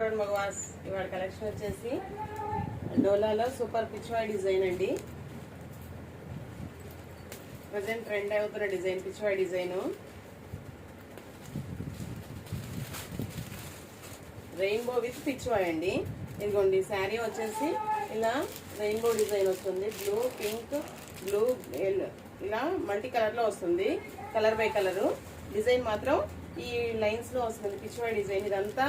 మగవాస్ ఇవాళ కలెక్షన్ వచ్చేసి డోలాలో సూపర్ పిచ్వాయ్ డిజైన్ అండి. ప్రజెంట్ ట్రెండ్ అవుతున్న design Pichwai design rainbow with Pichwai అండి. ఇదిగోండి శారీ వచ్చేసి ఇలా రెయిన్బో డిజైన్ వస్తుంది. బ్లూ పింక్ బ్లూ ఇలా మల్టీ కలర్లో వస్తుంది. కలర్ బై కలరు డిజైన్ మాత్రం ఈ లైన్స్లో వస్తుంది. పిచ్వాయ్ డిజైన్ ఇదంతా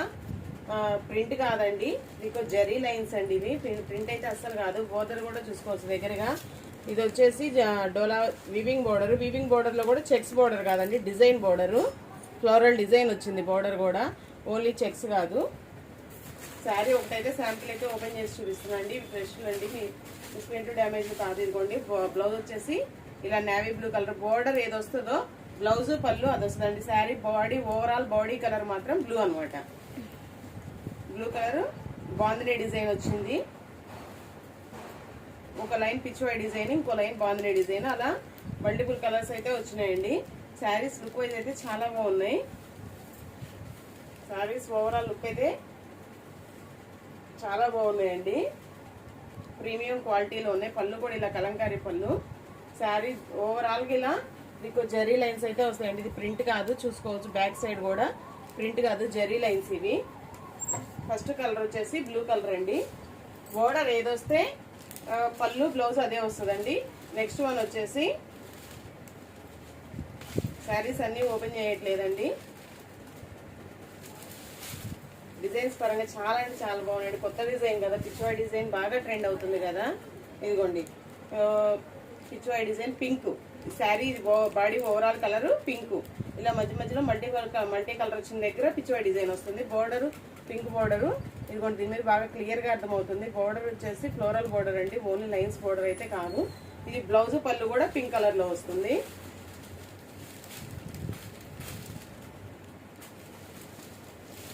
ప్రింట్ కాదండి. మీకు జరీ లైన్స్ అండి ఇవి. ప్రింట్ అయితే అస్సలు కాదు. బోర్డర్ కూడా చూసుకోవచ్చు దగ్గరగా. ఇది వచ్చేసి డోలా వివింగ్ బోర్డర్. వివింగ్ బోర్డర్లో కూడా చెక్స్ బోర్డర్ కాదండి. Design border. ఫ్లోరల్ డిజైన్ వచ్చింది బోర్డర్ కూడా. ఓన్లీ చెక్స్ కాదు. శారీ ఒకటైతే శాంపిల్ అయితే ఓపెన్ చేసి చూపిస్తున్నాండి ఫ్రెష్ అండి. మీ డ్యామేజ్ కాదు ఇదిగోండి. బ్లౌజ్ వచ్చేసి ఇలా నేవీ బ్లూ కలర్ బోర్డర్ ఏది వస్తుందో బ్లౌజ్ పళ్ళు అది వస్తుందండి. Sari body overall body colour మాత్రం బ్లూ అనమాట బ్లూ కలర్ బాందినీ డిజైన్ వచ్చింది. ఒక లైన్ పిచ్చివై డిజైన్ ఇంకో లైన్ బాందినీ డిజైన్. అలా మల్టిపుల్ కలర్స్ అయితే వచ్చినాయండి. శారీస్ లుక్ వైజ్ అయితే చాలా బాగున్నాయి. శారీస్ ఓవరాల్ లుక్ అయితే చాలా బాగున్నాయండి. ప్రీమియం క్వాలిటీలో ఉన్నాయి. పళ్ళు కూడా ఇలా కలంకారీ పళ్ళు. శారీ ఓవరాల్గా ఇలా మీకు జరీ లైన్స్ అయితే వస్తాయండి. ఇది ప్రింట్ కాదు చూసుకోవచ్చు. బ్యాక్ సైడ్ కూడా ప్రింట్ కాదు జరీ లైన్స్ ఇవి. ఫస్ట్ కలర్ వచ్చేసి బ్లూ కలర్ అండి. బోర్డర్ ఏదొస్తే పళ్ళు బ్లౌజ్ అదే వస్తుందండి. నెక్స్ట్ వన్ వచ్చేసి శారీస్ అన్నీ ఓపెన్ చేయట్లేదండి. డిజైన్స్ పరంగా చాలా అంటే చాలా బాగున్నాయండి. కొత్త డిజైన్ కదా పిచ్చువా డిజైన్ బాగా ట్రెండ్ అవుతుంది కదా. ఇదిగోండి. Pichwai design pink. Sari body overall colour pink. ఇలా మధ్య మధ్యలో మల్టీ కలర్ మల్టీ కలర్ వచ్చిన దగ్గర పిచ్చువా డిజైన్ వస్తుంది. Border pink border. ఇదిగోండి దీని మీద బాగా క్లియర్గా అర్థమవుతుంది. బోర్డర్ వచ్చేసి ఫ్లోరల్ బోర్డర్ అండి. ఓన్లీ లైన్స్ బోర్డర్ అయితే కాదు. ఇది బ్లౌజ్ పళ్ళు కూడా పింక్ కలర్లో వస్తుంది.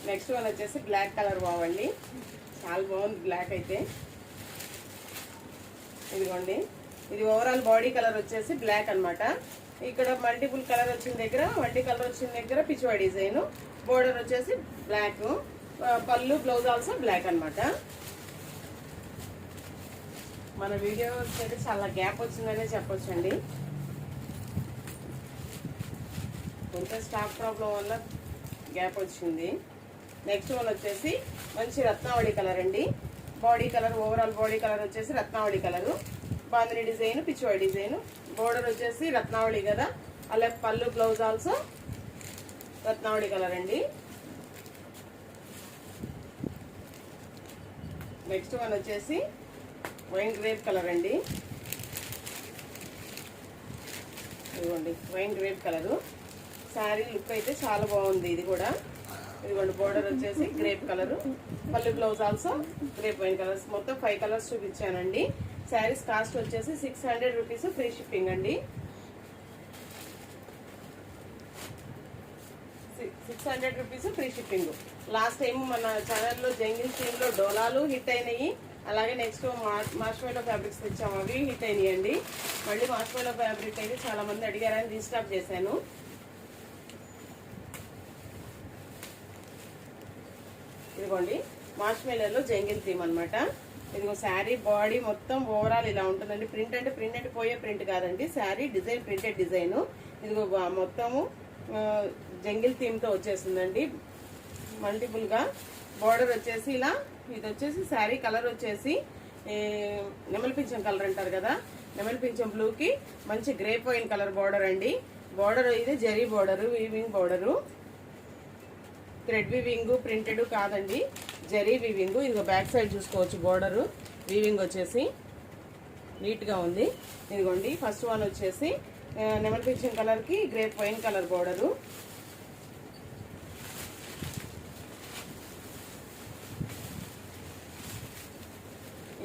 నెక్స్ట్ వన్ వచ్చేసి బ్లాక్ కలర్ బావండి చాలా బాగుంది బ్లాక్ అయితే. ఇదిగోండి ఇది ఓవరాల్ బాడీ కలర్ వచ్చేసి బ్లాక్ అనమాట ఇక్కడ మల్టిపుల్ కలర్ వచ్చిన దగ్గర మల్టీ కలర్ వచ్చిన దగ్గర పిచ్చువా డిజైన్. బోర్డర్ వచ్చేసి black. Pallu blouse also black అనమాట మన వీడియో అయితే చాలా గ్యాప్ వచ్చిందనే చెప్పొచ్చండి. కొంత స్టాక్ ప్రాబ్లం వల్ల గ్యాప్ వచ్చింది. నెక్స్ట్ వన్ వచ్చేసి మంచి రత్నావళి కలర్ అండి. Body colour overall body colour వచ్చేసి రత్నావళి కలర్ బాందిని డిజైన్ పిచ్చివాడి డిజైన్. బోర్డర్ వచ్చేసి రత్నావళి కదా. అలా pallu blouse also Ratnavali colour అండి. నెక్స్ట్ వన్ వచ్చేసి వైన్ గ్రేప్ కలర్ అండి. ఇదిగోండి wine grape colour. Sari look అయితే చాలా బాగుంది ఇది కూడా. ఇదిగోండి బోర్డర్ వచ్చేసి grape colour. Pallu blouse also grape wine colours. మొత్తం ఫైవ్ కలర్స్ చూపించానండి. శారీస్ కాస్ట్ వచ్చేసి six hundred rupees free shipping అండి. Six hundred rupees free shipping last time మన ఛానల్లో జంగిల్ థీమ్లో డోలాలు హిట్ అయినాయి. అలాగే నెక్స్ట్ మార్ష్మేలో ఫ్యాబ్రిక్స్ తెచ్చాము అవి హిట్ అయినాయి అండి మళ్ళీ మార్ష్మేలో ఫ్యాబ్రిక్ అయితే చాలామంది అడిగారని రీస్టాక్ చేశాను. ఇదిగోండి మార్ష్మేలలో జంగిల్ థీమ్ అనమాట ఇదిగో శారీ బాడీ మొత్తం ఓవరాల్ ఇలా ఉంటుందండి. ప్రింట్ అంటే ప్రింట్ అంటే పోయే ప్రింట్ కాదండి. శారీ డిజైన్ ప్రింటెడ్ డిజైన్ ఇదిగో మొత్తము జంగిల్ థీమ్తో వచ్చేసిందండి. మల్టిపుల్గా బార్డర్ వచ్చేసి ఇలా ఇది వచ్చేసి శారీ కలర్ వచ్చేసి నెమలిపించం నెమలి కలర్ అంటారు కదా నెమలి పింఛం బ్లూకి మంచి గ్రేప్ వైన్ కలర్ బార్డర్ అండి. బార్డర్ ఇది zari border weaving border thread weaving printed కాదండి. జరీ వివింగ్ ఇదిగో బ్యాక్ సైడ్ చూసుకోవచ్చు బోర్డరు వీవింగ్ వచ్చేసి నీట్గా ఉంది. ఇదిగోండి ఫస్ట్ వన్ వచ్చేసి ఆ, నెమల్ పిక్షన్ కలర్కి గ్రేప్ వైన్ కలర్ బోర్డరు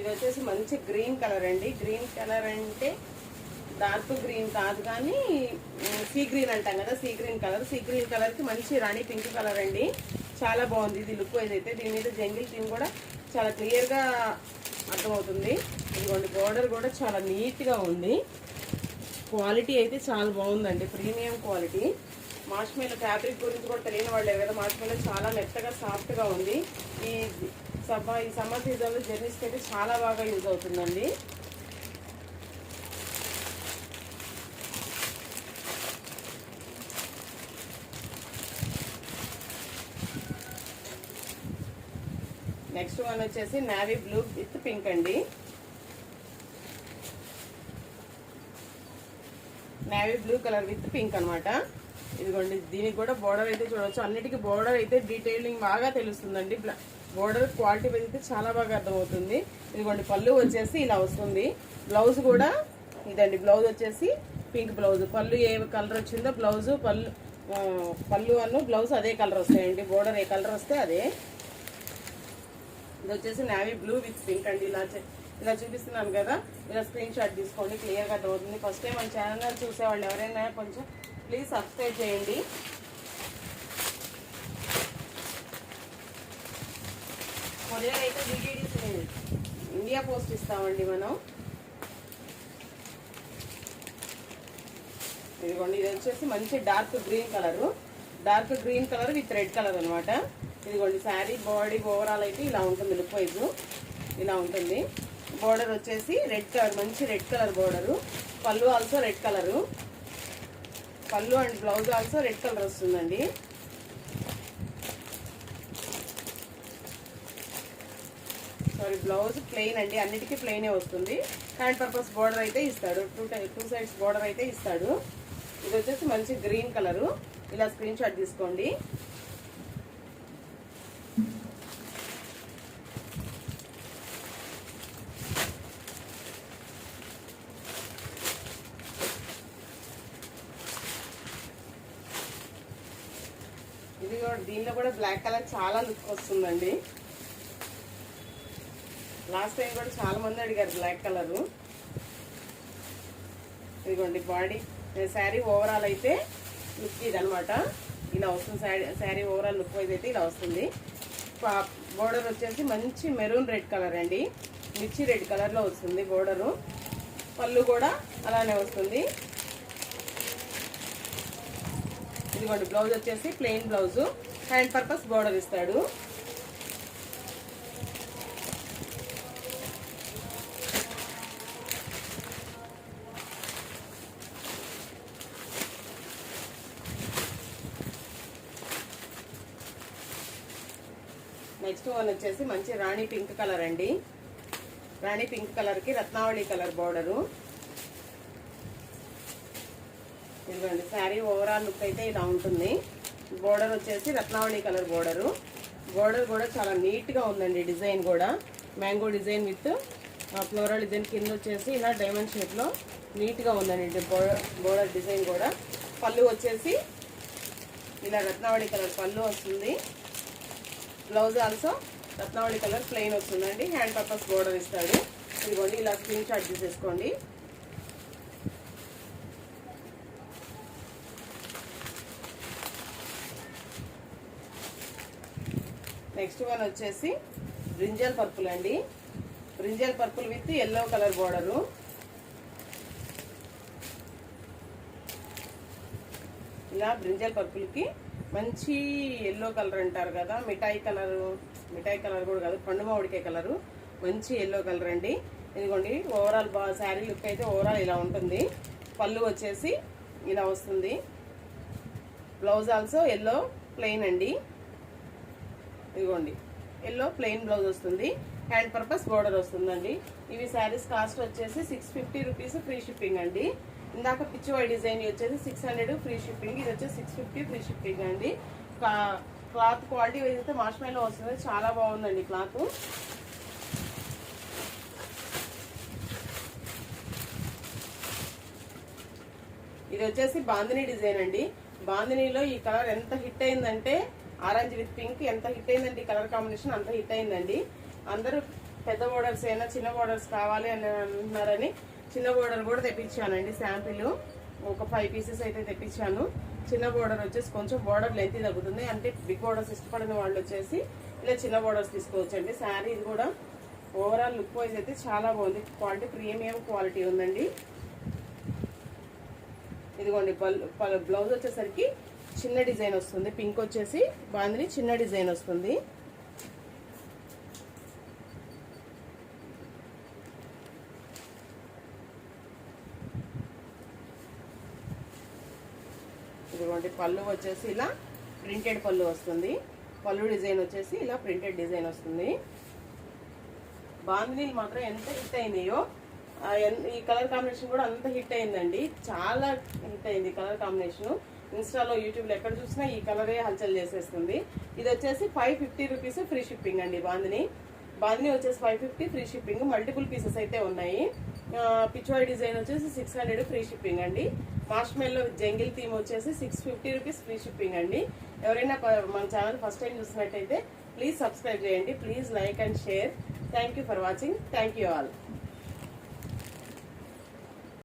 ఇది వచ్చేసి మంచి గ్రీన్ కలర్ అండి. గ్రీన్ కలర్ అంటే డార్క్ గ్రీన్ కాదు కానీ సీ గ్రీన్ అంటాం కదా sea green colour. Sea green కలర్కి మంచి రాణి పింక్ కలర్ అండి. చాలా బాగుంది ఇది లుక్ ఏదైతే అయితే దీని మీద జంగిల్ థీమ్ కూడా చాలా క్లియర్గా అర్థమవుతుంది. ఇదిగోండి బోర్డర్ కూడా చాలా నీట్గా ఉంది. క్వాలిటీ అయితే చాలా బాగుందండి. Premium quality. మార్ష్మేలో ఫ్యాబ్రిక్ గురించి కూడా తెలియని వాళ్ళు కదా. మార్ష్మేలో చాలా మెత్తగా సాఫ్ట్గా ఉంది. ఈ సమ్మర్ ఈ సమ్మర్ సీజన్లో జర్నీస్కి అయితే చాలా బాగా యూజ్ అవుతుందండి. నెక్స్ట్ వన్ వచ్చేసి నావీ బ్లూ విత్ పింక్ అండి. Navy blue colour with pink అనమాట ఇదిగోండి దీనికి కూడా బోర్డర్ అయితే చూడవచ్చు అన్నిటికీ బోర్డర్ అయితే డీటెయిలింగ్ బాగా తెలుస్తుందండి. బోర్డర్ క్వాలిటీ అయితే చాలా బాగా అర్థమవుతుంది. ఇదిగోండి పళ్ళు వచ్చేసి ఇలా వస్తుంది. బ్లౌజ్ కూడా ఇదండి బ్లౌజ్ వచ్చేసి పింక్ బ్లౌజ్. పళ్ళు ఏ కలర్ వచ్చిందో బ్లౌజ్ పళ్ళు పళ్ళు అన్ను బ్లౌజ్ అదే కలర్ వస్తాయండి. బోర్డర్ ఏ కలర్ వస్తే అదే. ఇది వచ్చేసి నావీ బ్లూ విత్ పింక్ అండి. ఇలా ఇలా చూపిస్తున్నాను కదా. ఇలా స్క్రీన్ షాట్ తీసుకోండి క్లియర్గా అర్థమవుతుంది. ఫస్ట్ టైం మన ఛానల్ చూసేవాళ్ళు ఎవరైనా కొంచెం ప్లీజ్ సబ్స్క్రైబ్ చేయండి. కొరియర్ అయితే డిటీడీస్ ఇండియా పోస్ట్ ఇస్తామండి మనం. ఇదిగోండి ఇది వచ్చేసి మంచి dark green colour. Dark green colour with red colour అనమాట ఇదిగోండి శారీ బాడీ ఓవరాల్ అయితే ఇలా ఉంటుంది లుక్ వైజ్. ఇలా ఉంటుంది. బోర్డర్ వచ్చేసి రెడ్ కలర్ మంచి red colour border. Pallu also red colour. Pallu and blouse also red colour వస్తుందండి. సారీ బ్లౌజ్ ప్లెయిన్ అండి. అన్నిటికీ ప్లెయినే వస్తుంది. హ్యాండ్ పర్పస్ బోర్డర్ అయితే ఇస్తాడు. టూ టూ సైడ్స్ బార్డర్ అయితే ఇస్తాడు. ఇది వచ్చేసి మంచి గ్రీన్ కలరు ఇలా స్క్రీన్ షాట్ తీసుకోండి. ఇది కూడా దీనిలో కూడా బ్లాక్ కలర్ చాలా లుక్ వస్తుందండి. లాస్ట్ టైం కూడా చాలా మంది అడిగారు బ్లాక్ కలరు ఇదిగోండి బాడీ శారీ ఓవరాల్ అయితే లుక్ ఇది ఇలా వస్తుంది sari sari overall look wise అయితే ఇలా వస్తుంది. బోర్డర్ వచ్చేసి మంచి మెరూన్ రెడ్ కలర్ అండి. మిర్చి రెడ్ కలర్లో వస్తుంది బోర్డరు పళ్ళు కూడా అలానే వస్తుంది. ఇదిగోండి బ్లౌజ్ వచ్చేసి plain blouse hand purpose border ఇస్తాడు. వన్ వచ్చేసి మంచి రాణి పింక్ కలర్ అండి. రాణి పింక్ కలర్కి రత్నావళి కలర్ బోర్డరు. ఇదిగోండి శారీ ఓవరాల్ లుక్ అయితే ఇలా ఉంటుంది. బోర్డర్ వచ్చేసి రత్నావళి కలర్ బోర్డరు. బోర్డర్ కూడా చాలా నీట్గా ఉందండి డిజైన్ కూడా. Mango design with floral design కింద వచ్చేసి ఇలా డైమండ్ షేప్లో నీట్గా ఉందండి బోర్డర్ బోర్డర్ డిజైన్ కూడా. పళ్ళు వచ్చేసి ఇలా రత్నావళి కలర్ పళ్ళు వస్తుంది. Blouse also Ratnavali colour plain వస్తుందండి. హ్యాండ్ పర్పస్ బోర్డర్ ఇస్తాడు. ఇదిగోండి ఇలా స్క్రీన్ షాట్ తీసేసుకోండి. నెక్స్ట్ వన్ వచ్చేసి బ్రింజల్ పర్పుల్ అండి. Brinjal purple with yellow colour border ఇలా బ్రింజల్ పర్పుల్కి మంచి ఎల్లో కలర్ అంటారు కదా మిఠాయి కలర్ మిఠాయి కలర్ కూడా కాదు పండు మామిడికాయ కలరు మంచి ఎల్లో కలర్ అండి. ఇదిగోండి ఓవరాల్ బా శారీ లుక్ అయితే ఓవరాల్ ఇలా ఉంటుంది. పళ్ళు వచ్చేసి ఇలా వస్తుంది. బ్లౌజ్ ఆల్సో ఎల్లో ప్లెయిన్ అండి. ఇదిగోండి ఎల్లో ప్లెయిన్ బ్లౌజ్ వస్తుంది. హ్యాండ్ పర్పస్ బోర్డర్ వస్తుందండి. ఇవి శారీస్ కాస్ట్ వచ్చేసి six fifty rupees free shipping అండి. ఇందాక పిచ్చివై డిజైన్ వచ్చేసి సిక్స్ హండ్రెడ్ ఫ్రీ షిప్పింగ్ ఇది వచ్చేసి సిక్స్ ఫిఫ్టీ ఫ్రీ షిప్పింగ్ అండి. క్లాత్ క్వాలిటీ వైజ్ అయితే మాష్మేలో వస్తుంది చాలా బాగుందండి క్లాత్. ఇది వచ్చేసి బాందిని డిజైన్ అండి. బాందినీలో ఈ కలర్ ఎంత హిట్ అయిందంటే ఆరెంజ్ విత్ పింక్. ఎంత హిట్ అయిందండి ఈ కలర్ కాంబినేషన్ అంత హిట్ అయిందండి. అందరూ పెద్ద బోర్డర్స్ అయినా చిన్న బోర్డర్స్ కావాలి అని అంటున్నారని చిన్న బోర్డర్ కూడా తెప్పించానండి శాంపిల్. ఒక ఫైవ్ పీసెస్ అయితే తెప్పించాను. చిన్న బోర్డర్ వచ్చేసి కొంచెం బోర్డర్ లెంత్ తగ్గుతుంది. అంటే బిగ్ బోర్డర్స్ ఇష్టపడిన వాళ్ళు వచ్చేసి ఇలా చిన్న బోర్డర్స్ తీసుకోవచ్చండి. శారీ ఇది కూడా ఓవరాల్ లుక్ వైజ్ అయితే చాలా బాగుంది. క్వాలిటీ ప్రీమియం క్వాలిటీ ఉందండి. ఇదిగోండి పల్- బ్లౌజ్ వచ్చేసరికి చిన్న డిజైన్ వస్తుంది. పింక్ వచ్చేసి బాందిని చిన్న డిజైన్ వస్తుంది ఇదిగోండి పళ్ళు వచ్చేసి ఇలా ప్రింటెడ్ పళ్ళు వస్తుంది. పళ్ళు డిజైన్ వచ్చేసి ఇలా ప్రింటెడ్ డిజైన్ వస్తుంది. బాందినీలు మాత్రం ఎంత హిట్ అయినాయో ఎన్- ఈ కలర్ కాంబినేషన్ కూడా అంత హిట్ అయిందండి. చాలా హిట్ అయింది కలర్ కాంబినేషన్. ఇన్స్టాలో యూట్యూబ్లో ఎక్కడ చూసినా ఈ కలరే హల్చల్ చేసేస్తుంది. ఇది వచ్చేసి five fifty rupees free shipping అండి బాందిని బాందిని వచ్చేసి five fifty free shipping. Multiple pieces అయితే ఉన్నాయి. ఆ, పిచ్వాయి డిజైన్ వచ్చేసి సిక్స్ హండ్రెడ్ ఫ్రీ షిప్పింగ్ అండి. కాశ్మీర్లో జంగిల్ థీమ్ వచ్చేసి six fifty rupees free shipping అండి. ఎవరైనా మన ఛానల్ ఫస్ట్ టైం చూసినట్టయితే ప్లీజ్ సబ్స్క్రైబ్ చేయండి. Please like and share thank you for watching thank you all